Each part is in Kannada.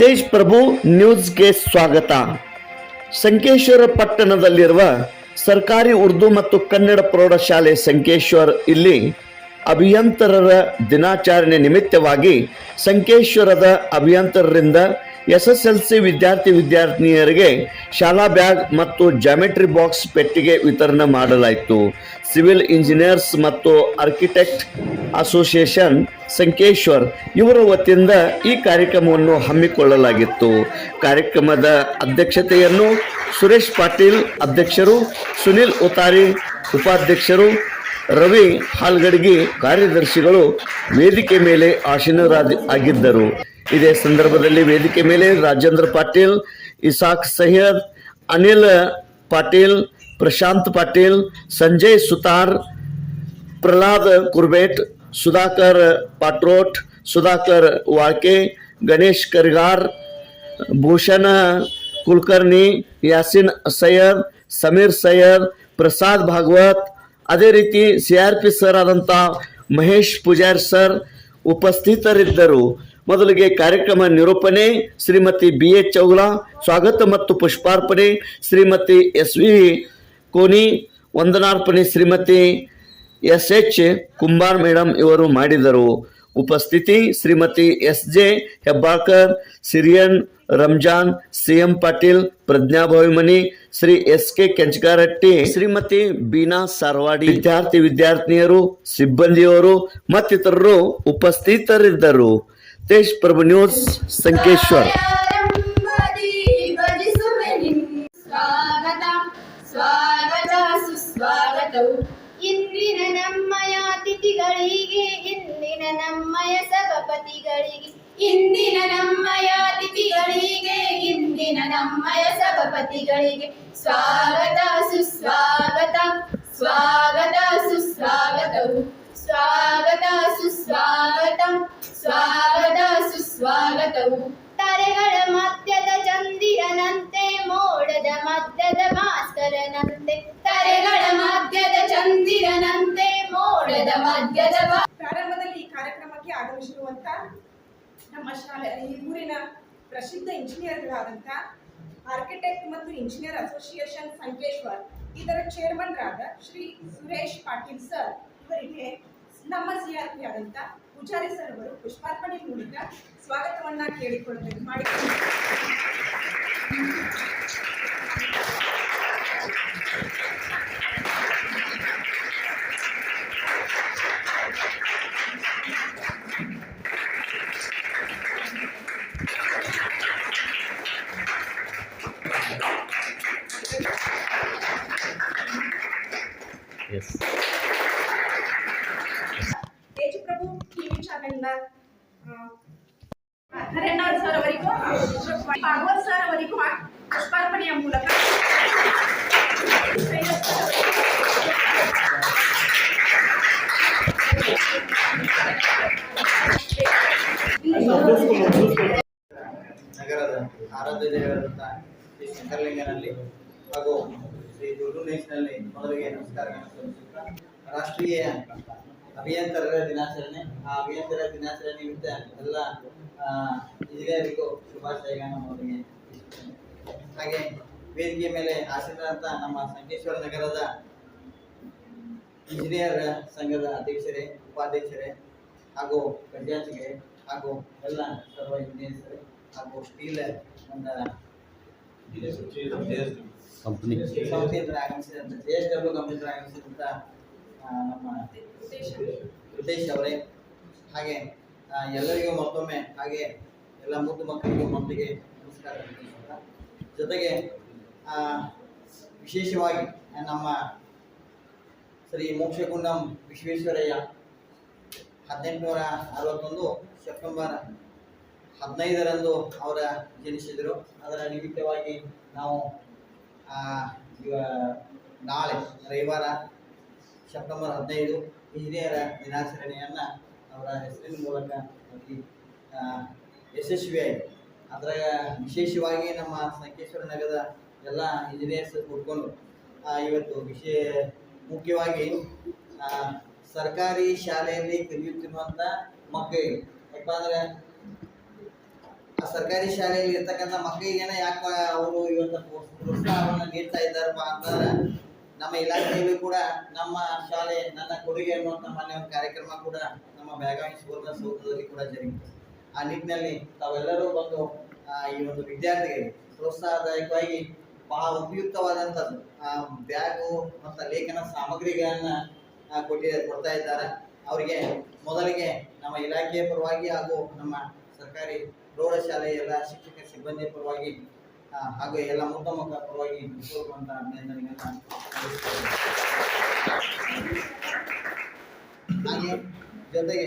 ತೇಜ್ ಪ್ರಭು ನ್ಯೂಸ್ಗೆ ಸ್ವಾಗತ. ಸಂಕೇಶ್ವರ ಪಟ್ಟಣದಲ್ಲಿರುವ ಸರ್ಕಾರಿ ಉರ್ದು ಮತ್ತು ಕನ್ನಡ ಪ್ರೌಢಶಾಲೆ ಸಂಕೇಶ್ವರ್ ಇಲ್ಲಿ ಅಭಿಯಂತರರ ದಿನಾಚರಣೆ ನಿಮಿತ್ತವಾಗಿ ಸಂಕೇಶ್ವರದ ಅಭಿಯಂತರರಿಂದ ಎಸ್ ಎಸ್ ಎಲ್ ಸಿ ವಿದ್ಯಾರ್ಥಿ ವಿದ್ಯಾರ್ಥಿನಿಯರಿಗೆ ಶಾಲಾ ಬ್ಯಾಗ್ ಮತ್ತು ಜಾಮೆಟ್ರಿ ಬಾಕ್ಸ್ ಪೆಟ್ಟಿಗೆ ವಿತರಣೆ ಮಾಡಲಾಯಿತು. ಸಿವಿಲ್ ಇಂಜಿನಿಯರ್ಸ್ ಮತ್ತು ಆರ್ಕಿಟೆಕ್ಟ್ ಅಸೋಸಿಯೇಷನ್ ಸಂಕೇಶ್ವರ್ ಇವರ ವತಿಯಿಂದ ಈ ಕಾರ್ಯಕ್ರಮವನ್ನು ಹಮ್ಮಿಕೊಳ್ಳಲಾಗಿತ್ತು. ಕಾರ್ಯಕ್ರಮದ ಅಧ್ಯಕ್ಷತೆಯನ್ನು ಸುರೇಶ್ ಪಾಟೀಲ್ ಅಧ್ಯಕ್ಷರು, ಸುನಿಲ್ ಉತಾರಿ ಉಪಾಧ್ಯಕ್ಷರು, ರವಿ ಹಾಲ್ಗಡ್ಗಿ ಕಾರ್ಯದರ್ಶಿಗಳು, ವೇದಿಕೆ ಮೇಲೆ ಆಶೀನರಾದ ಆಗಿದ್ದರು. ಇದೇ ಸಂದರ್ಭದಲ್ಲಿ ವೇದಿಕೆ ಮೇಲೆ ರಾಜೇಂದ್ರ ಪಾಟೀಲ್, ಇಸಾಕ್ ಸಹ್ಯದ್ ಅನಿಲ್ ಪಾಟೀಲ್, ಪ್ರಶಾಂತ್ ಪಾಟೀಲ್, ಸಂಜಯ್ ಸುತಾರ್, ಪ್ರಹ್ಲಾದ್ ಕುರ್ಬೇಟ್, ಸುಧಾಕರ್ ಪಾಟ್ರೋಟ್, ಸುಧಾಕರ್ ವಾಳ್ಕೆ, ಗಣೇಶ್ ಕರಿಗಾರ್, ಭೂಷಣ ಕುಲಕರ್ಣಿ, ಯಾಸಿನ್ ಸೈಯದ್, ಸಮೀರ್ ಸೈಯದ್, ಪ್ರಸಾದ್ ಭಾಗವತ್. ಅದೇ ರೀತಿ ಸಿ ಆರ್ ಪಿ ಸರ್ ಆದಂಥ ಮಹೇಶ್ ಪೂಜಾರಿ ಸರ್ ಉಪಸ್ಥಿತರಿದ್ದರು. ಮೊದಲಿಗೆ ಕಾರ್ಯಕ್ರಮ ನಿರೂಪಣೆ, ಶ್ರೀಮತಿ ಬಿ ಎಚ್ ಚೌಲಾ ಸ್ವಾಗತ ಮತ್ತು ಪುಷ್ಪಾರ್ಪಣೆ, Shrimati S V Koni, ವಂದನಾರ್ಪಣೆ Shrimati S H Kumbar madam ಇವರು ಮಾಡಿದರು. ಉಪಸ್ಥಿತಿ, Shrimati S J Hebbalkar, Siriyan Ramzan, C M Patil, Pragya Bhavimani, Shri S K Kenchagaratti, Shrimati Beena Sarwadi, ವಿದ್ಯಾರ್ಥಿ ವಿದ್ಯಾರ್ಥಿನಿಯರು, ಸಿಬ್ಬಂದಿಯವರು ಮತ್ತಿತರರು ಉಪಸ್ಥಿತರಿದ್ದರು. ತೇಜ್ ಪ್ರಭು ನ್ಯೂಸ್ ಸಂಕೇಶ್ವರ್. ಇಂದಿನ ನಮ್ಮಯ ಅತಿಥಿಗಳಿಗೆ ಇಂದಿನ ನಮ್ಮಯ ಸಭಪತಿಗಳಿಗೆ ಇಂದಿನ ನಮ್ಮಯ ಅತಿಥಿಗಳಿಗೆ ಇಂದಿನ ನಮ್ಮಯ ಸಭಪತಿಗಳಿಗೆ ಸ್ವಾಗತ ಸುಸ್ವಾಗತ ಸ್ವಾಗತ ಸುಸ್ವಾಗತವು ಸ್ವಾಗತ, ಸುಸ್ವಾಗತ. ಸ್ವಾಗತ ಸುಸ್ವಾಗತವು. ತರೆಗಳ ಮಧ್ಯದ ಚಂದಿರನಂತೆ ಮೋಡದ ಮಧ್ಯದ ಭಾಸ್ಕರನಂತೆ. ತರೆಗಳ ಮಧ್ಯದ ಚಂದಿರನಂತೆ ಮೋಡದ ಮಧ್ಯದ ಪ್ರಾರಂಭದಲ್ಲಿ ಈ ಕಾರ್ಯಕ್ರಮಕ್ಕೆ ಆಗಮಿಸಿರುವಂತ ನಮ್ಮ ಶಾಲೆ ಈ ಊರಿನ ಪ್ರಸಿದ್ಧ ಇಂಜಿನಿಯರ್ಗಳಾದಂಥ ಆರ್ಕಿಟೆಕ್ಟ್ ಮತ್ತು ಇಂಜಿನಿಯರ್ ಅಸೋಸಿಯೇಷನ್ ಸಂಕೇಶ್ವರ್ ಇದರ ಚೇರ್ಮನ್ರಾದ ಶ್ರೀ ಸುರೇಶ್ ಪಾಟೀಲ್ ಸರ್ ಇವರಿಗೆ ನಮ್ಮ ಸಿಆರ್ಪಿ ಆರ್ ಆದಂಥ ಪೂಜಾರಿ ಸರ್ ಅವರು ಪುಷ್ಪಾರ್ಪಣೆ ಮೂಲಕ ಸ್ವಾಗತವನ್ನ ಕೇಳಿಕೊಳ್ಳಬೇಕು ಮಾಡಿ ತೇಜ್ ಹಾಗೂ ಶ್ರೀ ದುರ್ಗುನೇಶ್ನಲ್ಲಿ ಮೊದಲಿಗೆ ನಮಸ್ಕಾರಗಳನ್ನು ರಾಷ್ಟ್ರೀಯ ಅಭಿಯಂತರರ ದಿನಾಚರಣೆ. ಆ ಅಭಿಯಂತರ ದಿನಾಚರಣೆ ನಿಮಿತ್ತ ಎಲ್ಲ ಇಂಜಿನಿಯರಿಗೂ ಶುಭಾಶಯಗಳನ್ನು ಮೊದಲಿಗೆ. ಹಾಗೆ ವೇದಿಕೆ ಮೇಲೆ ಆಸೀನರಾದಂಥ ನಮ್ಮ ಸಂಕೇಶ್ವರ ನಗರದ ಇಂಜಿನಿಯರ್ ಸಂಘದ ಅಧ್ಯಕ್ಷರೇ, ಉಪಾಧ್ಯಕ್ಷರೇ ಹಾಗೂ ಖಜಾಂಚಿಗೆ ಹಾಗೂ ಎಲ್ಲ ಸರ್ವ ಇಂಜಿನಿಯರ್ಸ್ ಹಾಗೂ ಸ್ಟೀಲ್ ಒಂದು ಕಂಪನಿ ಜೆ ಎಸ್ ಡಬ್ಲ್ಯೂ ನಮ್ಮ ರಿತೇಶ್ ಅವರೇ. ಹಾಗೆ ಎಲ್ಲರಿಗೂ ಮತ್ತೊಮ್ಮೆ ಹಾಗೆ ಎಲ್ಲ ಮುದ್ದು ಮಕ್ಕಳಿಗೂ ಮೊದಲಿಗೆ ನಮಸ್ಕಾರ ಜೊತೆಗೆ ಆ, ವಿಶೇಷವಾಗಿ ನಮ್ಮ ಶ್ರೀ ಮೋಕ್ಷಗುಂಡಂ ವಿಶ್ವೇಶ್ವರಯ್ಯ ಹದಿನೆಂಟುನೂರ ಅರವತ್ತೊಂದು ಸೆಪ್ಟೆಂಬರ್ ಹದಿನೈದರಂದು ಅವರ ಜನಿಸಿದರು. ಅದರ ನಿಮಿತ್ತವಾಗಿ ನಾವು ನಾಳೆ ರವಿವಾರ ಸೆಪ್ಟೆಂಬರ್ ಹದಿನೈದು ಇಂಜಿನಿಯರ ದಿನಾಚರಣೆಯನ್ನು ಅವರ ಹೆಸರಿನ ಮೂಲಕ ಅತಿ ಯಶಸ್ವಿಯಾಗಿ ಅದ್ರಾಗ ವಿಶೇಷವಾಗಿ ನಮ್ಮ ಸಂಕೇಶ್ವರ ನಗರದ ಎಲ್ಲ ಇಂಜಿನಿಯರ್ಸ್ ಕೂತ್ಕೊಂಡು ಇವತ್ತು ವಿಶೇ ಮುಖ್ಯವಾಗಿ ಸರ್ಕಾರಿ ಶಾಲೆಯಲ್ಲಿ ಕಲಿಯುತ್ತಿರುವಂಥ ಮಕ್ಕಳಿಗೆ, ಯಾಕಂದರೆ ಸರ್ಕಾರಿ ಶಾಲೆಯಲ್ಲಿ ಇರ್ತಕ್ಕಂಥ ಮಕ್ಕಳಿಗೇನ ಯಾಕೆ ಅವರು ಇವತ್ತು ಪ್ರೋತ್ಸಾಹವನ್ನು ನೀಡ್ತಾ ಇದ್ದಾರಪ್ಪ ಅಂತಂದ್ರೆ, ನಮ್ಮ ಇಲಾಖೆಯಲ್ಲೂ ಕೂಡ ನಮ್ಮ ಶಾಲೆ ನನ್ನ ಕೊಡುಗೆ ಅನ್ನುವಂಥ ಮೊನ್ನೆ ಒಂದು ಕಾರ್ಯಕ್ರಮ ಕೂಡ ನಮ್ಮ ಬೆಳಗಾವಿ ಸುವರ್ಣ ಸೌಧದಲ್ಲಿ ಕೂಡ ಜರುಗಿತು. ಆ ನಿಟ್ಟಿನಲ್ಲಿ ತಾವೆಲ್ಲರೂ ಬಂದು ಈ ಒಂದು ವಿದ್ಯಾರ್ಥಿಗಳಿಗೆ ಪ್ರೋತ್ಸಾಹದಾಯಕವಾಗಿ ಬಹಳ ಉಪಯುಕ್ತವಾದಂಥದ್ದು ಬ್ಯಾಗು ಮತ್ತು ಲೇಖನ ಸಾಮಗ್ರಿಗಳನ್ನ ಕೊಟ್ಟಿ, ಕೊಡ್ತಾ ಇದ್ದಾರೆ. ಅವರಿಗೆ ಮೊದಲಿಗೆ ನಮ್ಮ ಇಲಾಖೆಯ ಪರವಾಗಿ ಹಾಗೂ ನಮ್ಮ ಸರ್ಕಾರಿ ಪ್ರೌಢಶಾಲೆಯ ಎಲ್ಲ ಶಿಕ್ಷಕ ಸಿಬ್ಬಂದಿ ಪರವಾಗಿ ಹಾಗೂ ಎಲ್ಲ ಮುಖ ಪರವಾಗಿ ಪೂರ್ವಕವಂತ ಅಭಿನಂದನೆಗಳನ್ನ. ಹಾಗೆ ಜೊತೆಗೆ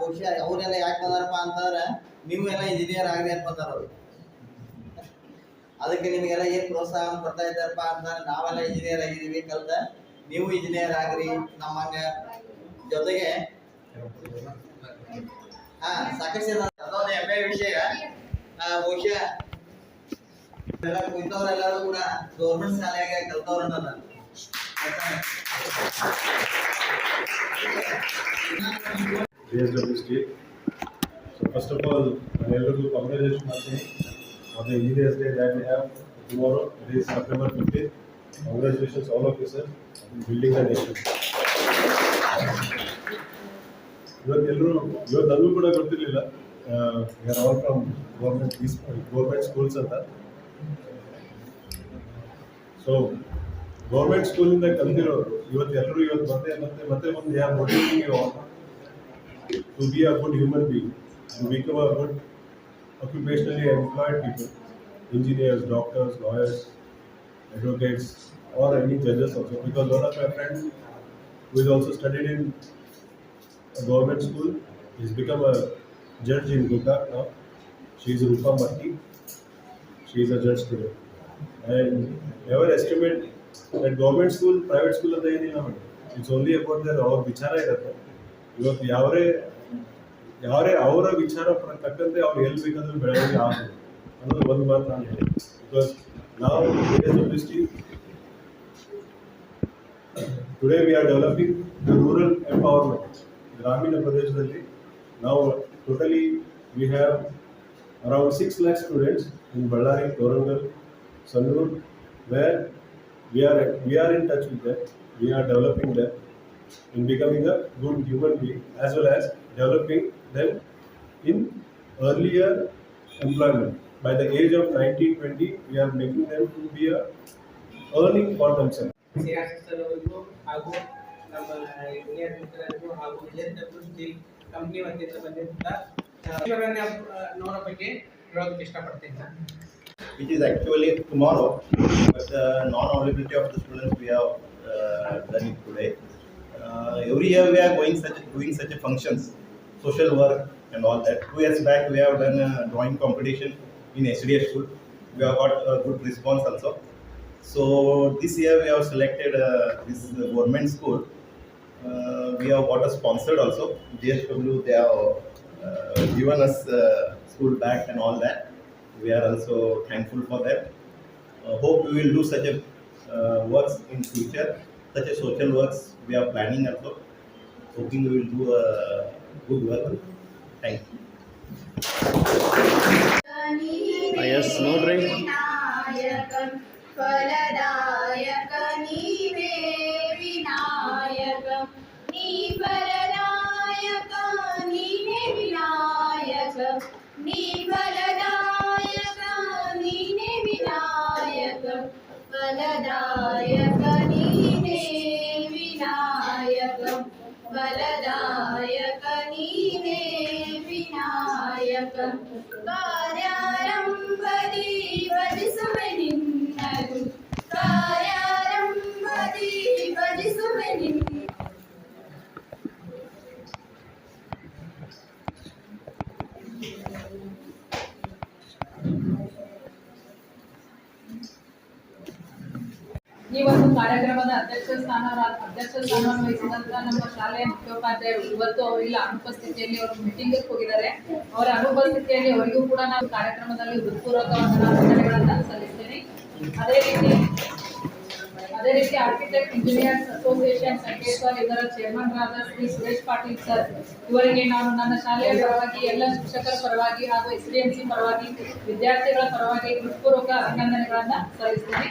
ಬಹುಶಃ ಅವರೆಲ್ಲ ಯಾಕೆ ಬಂದಾರಪ್ಪ ಅಂತಂದ್ರೆ ನೀವು ಇಂಜಿನಿಯರ್ ಆಗಲಿ ಅಂತ ಬಂದಾರ ಅದಕ್ಕೆ ನಿಮಗೆಲ್ಲ ಏನ್ ಪ್ರೋತ್ಸಾಹ ಕೊಡ್ತಾ ಇದ್ದಾರಪ್ಪ ಅಂತಂದ್ರೆ ನಾವೆಲ್ಲ ಇಂಜಿನಿಯರ್ ಆಗಿದ್ದೀವಿ ಕಲ್ತ, ನೀವು ಇಂಜಿನಿಯರ್ ಆಗ್ರಿ ನಮ್ಮಂಗ ಜೊತೆಗೆ ಹಾ ಸಾಕಷ್ಟು ಅದೇ ಬಗ್ಗೆ ವಿಷಯ. ಆ ಓಷೆ ಎಲ್ಲಾ কইತವರ ಎಲ್ಲರೂ गवर्नमेंट ಸ ាល ಾಗೆ ಕಲತವರನ್ನ ಫಸ್ಟ್ ಆಫ್ ಆಲ್ ನನ ಎಲ್ಲರಿಗೂ ಕंग्रेचुಲೇಷನ್ ಮಾತಿ ಓದಿ engineers day dat we have tomorrow this september 15 congratulations to all officer building of ಇವತ್ತು ಎಲ್ಲರೂ ಇವತ್ತು ನಾನು ಕೂಡ ಗೊತ್ತಿರಲಿಲ್ಲ. Are all from government government schools ಅಂತ ಸೊ ಗೌರ್ಮೆಂಟ್ ಸ್ಕೂಲಿಂದ ಕಲ್ತಿರೋರು ಇವತ್ತು ಎಲ್ಲರೂ ಇವತ್ತು ಮತ್ತೆ ಮತ್ತೆ ಮತ್ತೆ ಒಂದು ಯಾರು motivating to be a good human being, to become a good occupationally employed people, engineers, doctors, lawyers, advocates, or any judges also. Because one of my friends who is also studied in a government school, he's become a judge in Gokak now. She is Rupa Matti. She is a judge today. And never estimate that government school, private school ಅಂತ ಏನಿಲ್ಲ madam it's only about their ಅವ್ರ ವಿಚಾರ ಇರುತ್ತೆ ಇವತ್ತು ಯಾವರೇ ಯಾರೇ ಅವರ ವಿಚಾರ ಪ್ರ- ತಕ್ಕಂತೆ ಅವ್ರು ಎಲ್ಲಿ ಬೇಕಾದ್ರೂ ಬೆಳವಣಿಗೆ ಆಗ್ಬೋದು ಅನ್ನೋದು ಒಂದು ಮಾತು ನಾನು ಹೇಳಿ ಬಿಕಾಸ್ ನಾವು today we are developing the rural empowerment ಗ್ರಾಮೀಣ ಪ್ರದೇಶದಲ್ಲಿ ನಾವು Totally we have around six lakh students in Ballari Toranagal Sandur where we are we are in touch with that we are developing that in becoming a good human being as well as developing them in earlier employment. By the age of 19, 20, we are making them to be a earning for themselves. ಸಿರಾಸಿಸ್ತರವರಿಗೂ ಹಾಗೂ ನಮ್ಮ ಇಂಜಿನಿಯರ್ ಮಿತ್ರರಿಗೂ ಹಾಗೂ ಜೆಎಸ್ಡಬ್ಲ್ಯೂ ಸ್ಟೀಲ್ ಕಂಪ್ನಿ ವತಿಯಿಂದ ಬಂದಿದ್ದ ನೋರ ಬಗ್ಗೆ ಹೇಳೋದಕ್ಕೆ ಇಷ್ಟಪಡ್ತೀನಿ ನಾನು which is actually tomorrow, but the non-availability of the students we have uh, done it today. Uh, every year we are going such doing such a functions, social work and all that. Two years back we have done a drawing competition in SDS school. We have got a good response also. So this year we have selected uh, this government school. Uh, we have got a sponsored also. JSW they have uh, given us uh, school back and all that. We are also thankful for that. Uh, hope we will do such a uh, works in future, such a social works we are planning also. Hoping we will do a good work. Thank you. yes, ನೋಡ್ರಿ. फलदायकं फलदायकनीवे विनायकं कार्यारम्भति परिसुमनिन्नगु कार्यारम्भति परिसुमनिन् Thank you. ಈ ಒಂದು ಕಾರ್ಯಕ್ರಮದ ಅಧ್ಯಕ್ಷ ಸ್ಥಾನ ಅಧ್ಯಕ್ಷ ಸ್ಥಾನವನ್ನು ವಹಿಸಿದಂತ ನಮ್ಮ ಶಾಲೆಯ ಮುಖ್ಯೋಪಾಧ್ಯಾಯರು ಇವತ್ತು ಇಲ್ಲ ಅನುಪಸ್ಥಿತಿಯಲ್ಲಿ ಅವರು ಮೀಟಿಂಗ್ ಹೋಗಿದ್ದಾರೆ. ಅವರ ಅನುಪಸ್ಥಿತಿಯಲ್ಲಿ ಅವರಿಗೂ ಕೂಡ ನಾನು ಕಾರ್ಯಕ್ರಮದಲ್ಲಿ ಹೃತ್ಪೂರ್ವಕ ಸಲ್ಲಿಸ್ತೇನೆ. ಅದೇ ರೀತಿ ಅದೇ ರೀತಿ ಆರ್ಕಿಟೆಕ್ಟ್ ಇಂಜಿನಿಯರ್ಸ್ ಅಸೋಸಿಯೇಷನ್ ಸಂಕೇಶ್ವರ್ ಇದರ ಚೇರ್ಮನ್ ಆದ ಶ್ರೀ ಸುರೇಶ್ ಪಾಟೀಲ್ ಸರ್ ಇವರಿಗೆ ನಾನು ನನ್ನ ಶಾಲೆಯ ಪರವಾಗಿ ಎಲ್ಲ ಶಿಕ್ಷಕರ ಪರವಾಗಿ ಹಾಗೂ ಎಸ್ ಡಿ ಎಂ ಸಿ ಪರವಾಗಿ, ವಿದ್ಯಾರ್ಥಿಗಳ ಪರವಾಗಿ ಹೃತ್ಪೂರ್ವಕ ಅಭಿನಂದನೆಗಳನ್ನು ಸಲ್ಲಿಸ್ತೀನಿ.